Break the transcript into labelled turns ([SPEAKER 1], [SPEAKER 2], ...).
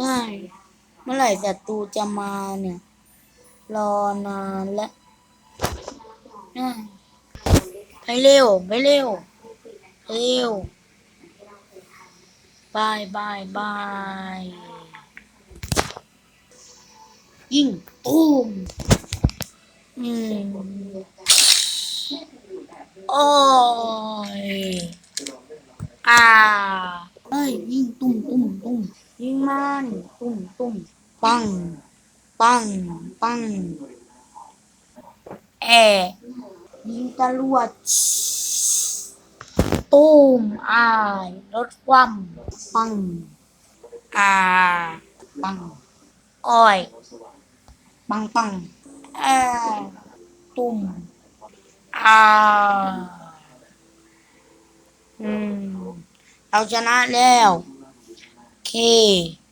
[SPEAKER 1] ได้ เมื่อไหร่ศัตรูจะมาเนี่ย รอนานแล้วได้ไปเร็ว ไปเร็วไปเร็วบายบายบายยิงตูมอืมโอ้ยอ่าเฮ้ยยิงตุ้มตุ้มตุ้ มยิงมันตุ้มตุ้มปัง ปัง ปัง แอยิงตะลวดตูมอายรถคว่ำปังอ่าปังอ้อย ปังปังแอตุ่มอ่าอืมเราชนะแล้ว โอเค